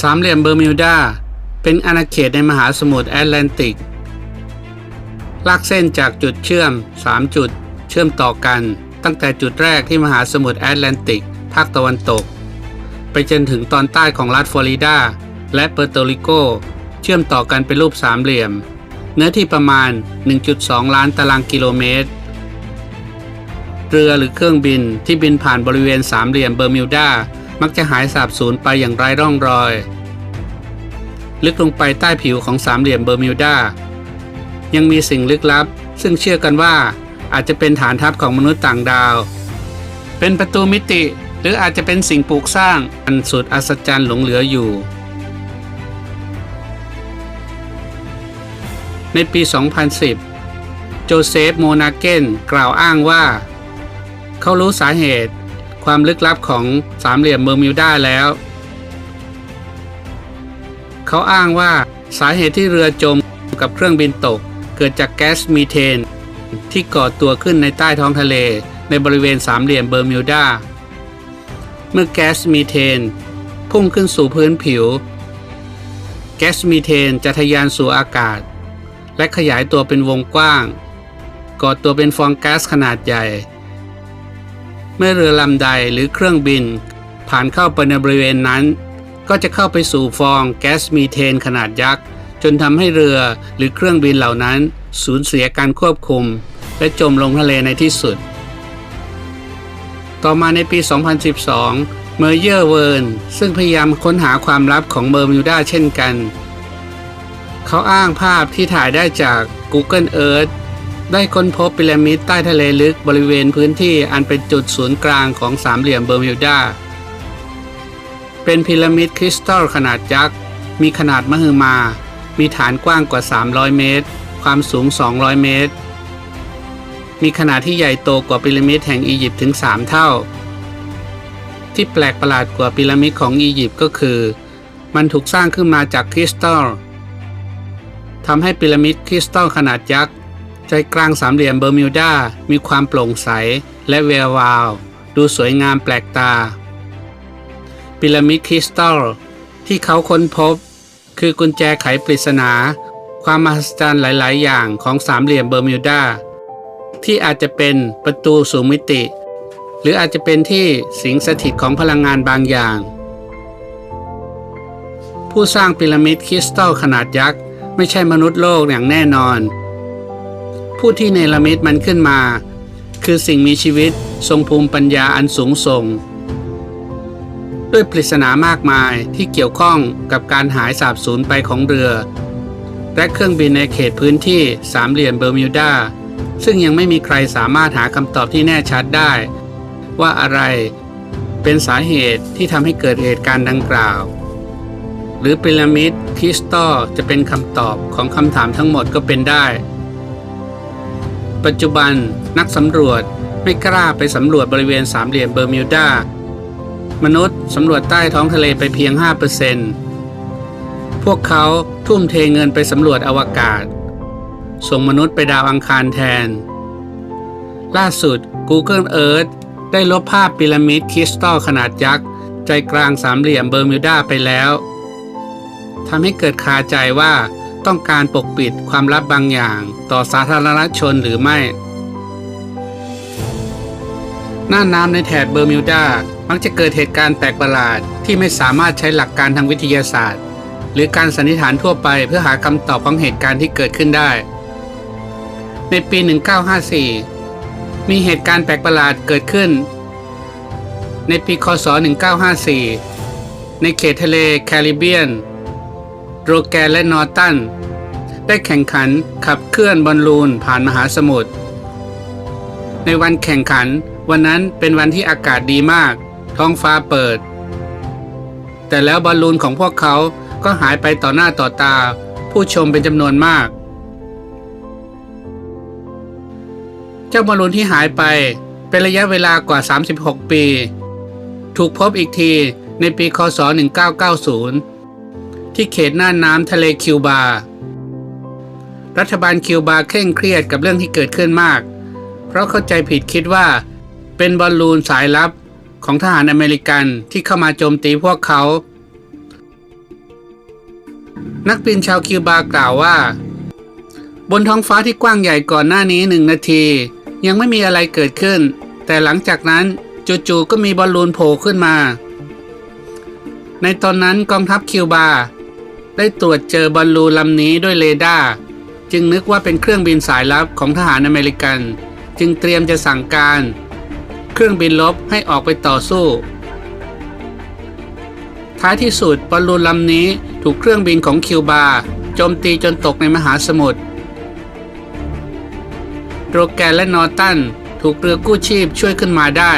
สามเหลี่ยมเบอร์มิวดา เป็นอาณาเขตในมหาสมุทรแอตแลนติก ลากเส้นจากจุดเชื่อม 3 จุด เชื่อมต่อกัน ตั้งแต่จุดแรกที่มหาสมุทรแอตแลนติก ภาคตะวันตก ไปจนถึงตอนใต้ของรัฐฟลอริดา และเปอร์โตริโก เชื่อมต่อกันเป็นรูปสามเหลี่ยม เนื้อที่ประมาณ 1.2 ล้านตารางกิโลเมตร เรือหรือเครื่องบินที่บินผ่านบริเวณสามเหลี่ยมเบอร์มิวดา มักจะหายสาบสูญไปอย่างไร้ร่องรอย ลึกลงไปใต้ผิวของสามเหลี่ยมเบอร์มิวดา ยังมีสิ่งลึกลับ ซึ่งเชื่อกันว่าอาจจะเป็นฐานทัพของมนุษย์ต่างดาว เป็นประตูมิติหรืออาจจะเป็นสิ่งปลูกสร้างอันสุดอัศจรรย์หลงเหลืออยู่ ในปี 2010 โจเซฟโมนาเกนกล่าวอ้างว่า เขารู้สาเหตุ ความลึกลับของสามเหลี่ยมเบอร์มิวดาแล้ว เขาอ้างว่าสาเหตุที่เรือจมกับเครื่องบินตก เกิดจากแก๊สมีเทน ที่ก่อตัวขึ้นในใต้ท้องทะเลในบริเวณสามเหลี่ยมเบอร์มิวดา เมื่อแก๊สมีเทน พุ่งขึ้นสู่พื้นผิว แก๊สมีเทนจะทะยานสู่อากาศ และขยายตัวเป็นวงกว้าง ก่อตัวเป็นฟองแก๊สขนาดใหญ่ เมื่อเรือลำใดหรือเครื่องบิน ผ่านเข้าไปในบริเวณนั้น ก็จะเข้าไปสู่ฟองแก๊สมีเทนขนาดยักษ์ จนทำให้เรือหรือเครื่องบินเหล่านั้น สูญเสียการควบคุม และจมลงทะเลในที่สุด ต่อมาในปี 2012 เมอร์เยอร์เวิร์นซึ่งพยายามค้นหาความลับของเบอร์มิวดาเช่นกัน เขาอ้างภาพที่ถ่ายได้จาก Google Earth ได้ค้นพบพีระมิดใต้ทะเลลึกบริเวณพื้นที่อันเป็นจุดศูนย์กลางของสามเหลี่ยมเบอร์มิวดา เป็นพีระมิดคริสตัลขนาดยักษ์ มีขนาดมหึมา มีฐานกว้างกว่า 300 เมตร ความสูง 200 เมตร มีขนาดที่ใหญ่โตกว่าพีระมิดแห่งอียิปต์ถึง 3 เท่า ที่แปลกประหลาดกว่าพีระมิดของอียิปต์ก็คือ มันถูกสร้างขึ้นมาจากคริสตัลทำให้พีระมิดคริสตัลขนาดยักษ์ ใจกลางสามเหลี่ยมเบอร์มิวดา มีความโปร่งใสและแวววาว ดูสวยงามแปลกตาพีระมิดคริสตัลที่เขาค้นพบ คือกุญแจไขปริศนา ความมหัศจรรย์หลาย ๆ อย่างของสามเหลี่ยมเบอร์มิวดา ที่อาจจะเป็นประตูสู่มิติ หรืออาจจะเป็นที่สิงสถิตของพลังงานบางอย่าง ผู้สร้างพีระมิดคริสตัลขนาดยักษ์ ไม่ใช่มนุษย์โลกอย่างแน่นอน ผู้ที่เนรมิตมันขึ้นมา คือสิ่งมีชีวิตทรงภูมิปัญญาอันสูงส่ง ด้วยปริศนามากมายที่เกี่ยวข้องกับการหายสาบสูญไปของเรือ และเครื่องบินในเขตพื้นที่สามเหลี่ยมเบอร์มิวดาซึ่งยังไม่มีใครสามารถหาคำตอบที่แน่ชัดได้ ว่าอะไรเป็นสาเหตุที่ทำให้เกิดเหตุการณ์ดังกล่าว หรือพีระมิดคริสตัลจะเป็นคำตอบของคำถามทั้งหมดก็เป็นได้ ปัจจุบันนักสำรวจไม่กล้าไปสำรวจบริเวณสามเหลี่ยมเบอร์มิวดามนุษย์สำรวจใต้ท้องทะเลไปเพียง 5%พวกเขาทุ่มเทเงินไปสำรวจอวกาศ ส่งมนุษย์ไปดาวอังคารแทน ล่าสุด Google Earth ได้ลบภาพพีระมิดคริสตัลขนาดยักษ์ใจกลางสามเหลี่ยมเบอร์มิวดาไปแล้วทำให้เกิดคาใจว่า ต้องการปกปิดความลับบางอย่างต่อสาธารณชนหรือไม่ หน้าน้ำในแถบเบอร์มิวดา มักจะเกิดเหตุการณ์แปลกประหลาดที่ไม่สามารถใช้หลักการทางวิทยาศาสตร์ หรือการสันนิษฐานทั่วไปเพื่อหาคำตอบของเหตุการณ์ที่เกิดขึ้นได้ ในปี 1954 มีเหตุการณ์แปลกประหลาดเกิดขึ้น ในปี คศ 1954 ในเขตทะเลแคริบเบียน โรแกนและนอร์ตัน ได้แข่งขันขับเคลื่อนบอลลูนผ่านมหาสมุทร ในวันแข่งขันวันนั้นเป็นวันที่อากาศดีมาก ท้องฟ้าเปิด แต่แล้วบอลลูนของพวกเขาก็หายไปต่อหน้าต่อตา ผู้ชมเป็นจำนวนมาก เจ้าบอลลูนที่หายไปเป็นระยะเวลากว่า 36 ปี ถูกพบอีกทีในปีคศ 1990 ที่เขตหน่าน้ำทะเลคิวบา รัฐบาลคิวบาเคร่งเครียดกับเรื่องที่เกิดขึ้นมาก เพราะเข้าใจผิดคิดว่า เป็นบอลลูนสายลับของทหารอเมริกันที่เข้ามาโจมตีพวกเขา นักบินชาวคิวบากล่าวว่า บนท้องฟ้าที่กว้างใหญ่ก่อนหน้านี้หนึ่งนาที ยังไม่มีอะไรเกิดขึ้น แต่หลังจากนั้นจู่ๆก็มีบอลลูนโผล่ขึ้นมา ในตอนนั้นกองทัพคิวบา ได้ตรวจเจอบอลลูลำนี้ด้วยเรดาร์จึงนึกว่าเป็นเครื่องบินสายลับของทหารอเมริกัน จึงเตรียมจะสั่งการ เครื่องบินลบให้ออกไปต่อสู้ ท้ายที่สุดบอลลูนลำนี้ถูกเครื่องบินของคิวบาโจมตีจนตกในมหาสมุทรโรแกนและนอตันถูกเรือกู้ชีพช่วยขึ้นมาได้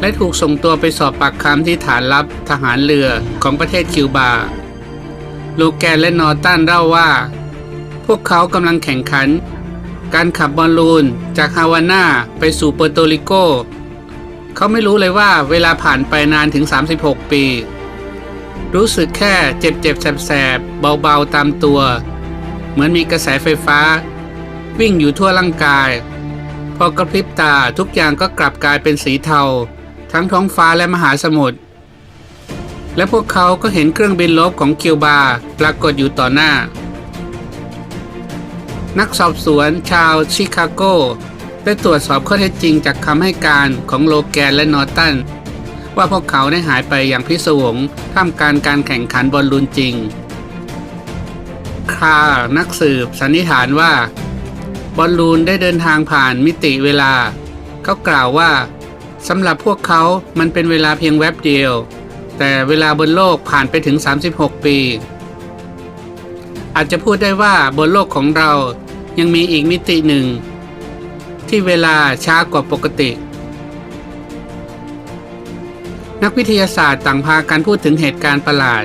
และถูกส่งตัวไปสอบปากคำที่ฐานลับทหารเรือของประเทศคิวบา ลูแกนและนอร์ตันเล่าว่า พวกเขากำลังแข่งขัน การขับบอลลูนจากฮาวาน่าไปสู่เปอร์โตริโก เขาไม่รู้เลยว่าเวลาผ่านไปนานถึง 36 ปี รู้สึกแค่เจ็บๆแสบๆเบาๆตามตัว เหมือนมีกระแสไฟฟ้า วิ่งอยู่ทั่วร่างกาย พอกระพริบตาทุกอย่างก็กลับกลายเป็นสีเทา ทั้งท้องฟ้าและมหาสมุทร และพวกเขาก็เห็นเครื่องบินลบของคิวบาปรากฏอยู่ต่อหน้า นักสอบสวนชาวชิคาโกได้ตรวจสอบข้อเท็จจริงจากคำให้การของโลแกนและนอร์ตัน ว่าพวกเขาได้หายไปอย่างพิศวงท่ามกลารการแข่งขันบอลลูนจริงคาร์นักสืบสันนิษฐานว่า บอลลูนได้เดินทางผ่านมิติเวลา เขากล่าวว่าสำหรับพวกเขามันเป็นเวลาเพียงแวบเดียว แต่เวลาบนโลกผ่านไปถึง 36 ปี อาจจะพูดได้ว่าบนโลกของเรายังมีอีกมิติหนึ่ง ที่เวลาช้ากว่าปกติ นักวิทยาศาสตร์ต่างพากันพูดถึงเหตุการณ์ประหลาด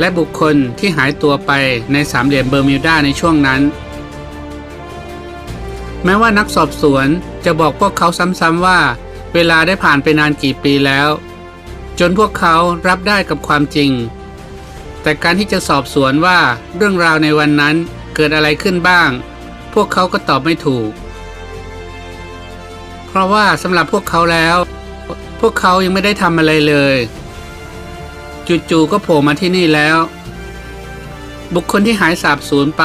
และบุคคลที่หายตัวไปในสามเหลี่ยมเบอร์มิวดาในช่วงนั้น แม้ว่านักสอบสวนจะบอกพวกเขาซ้ำๆว่า เวลาได้ผ่านไปนานกี่ปีแล้ว จนพวกเขารับได้กับความจริง แต่การที่จะสอบสวนว่าเรื่องราวในวันนั้นเกิดอะไรขึ้นบ้าง พวกเขาก็ตอบไม่ถูก เพราะว่าสำหรับพวกเขาแล้ว พวกเขายังไม่ได้ทำอะไรเลยจู่ๆก็โผล่มาที่นี่แล้ว บุคคลที่หายสาบสูญไป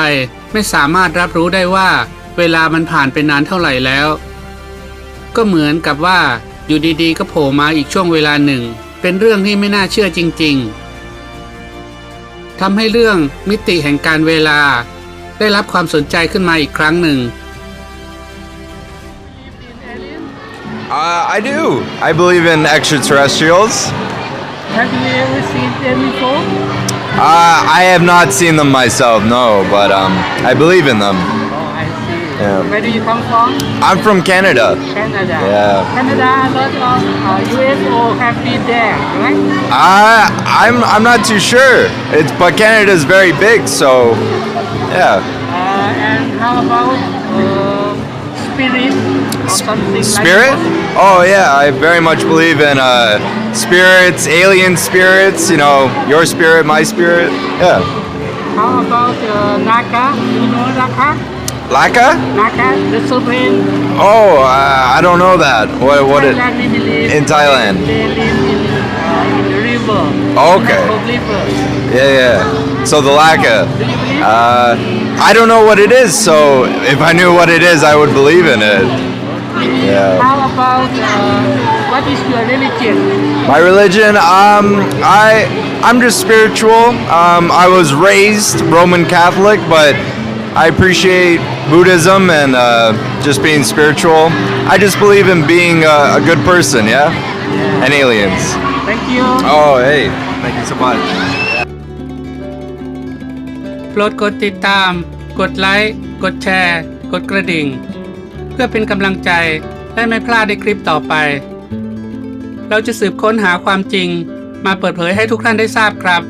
ไม่สามารถรับรู้ได้ว่าเวลามันผ่านไปนานเท่าไหร่แล้ว ก็เหมือนกับว่าอยู่ดีๆ ก็โผล่มาอีกช่วงเวลาหนึ่ง เป็นเรื่องที่ไม่น่าเชื่อจริง ๆทำให้เรื่องมิติแห่งการเวลาได้รับความสนใจขึ้นมาอีกครั้งหนึ่ง Uh, I do. I believe in extraterrestrials. Have you ever seen them before? Uh, I have not seen them myself, no, but um, I believe in them. I. Yeah. Where do you come from? I'm from Canada. Canada. Yeah. Canada, a lot of uh, UFO have been there, right? Uh, I'm I'm not too sure. It's but Canada is very big, so yeah. Uh, and how about uh, spirit or something Spirit? like? Oh yeah, I very much believe in uh, spirits, alien spirits. You know, your spirit, my spirit. Yeah. How about uh, Naka? You know Naka? Laka? Naka, the sovereign. Oh, uh, I don't know that. What what it? Thailand, we believe in Thailand. They live in, uh, in the river. Okay. Yeah, yeah. So the Laka. Uh, I don't know what it is, so if I knew what it is, I would believe in it. Yeah. How about uh, what is your religion? My religion, um, I I'm just spiritual. Um, I was raised Roman Catholic, but I appreciate Buddhism and uh, just being spiritual. I just believe in being a, a good person, yeah, and aliens. Thank you. Oh, hey, thank you so much. โปรดกดติดตาม กดไลค์ กดแชร์ กดกระดิ่ง เพื่อเป็นกำลังใจและไม่พลาดในคลิปต่อไป เราจะสืบค้นหาความจริง มาเปิดเผยให้ทุกท่านได้ทราบครับ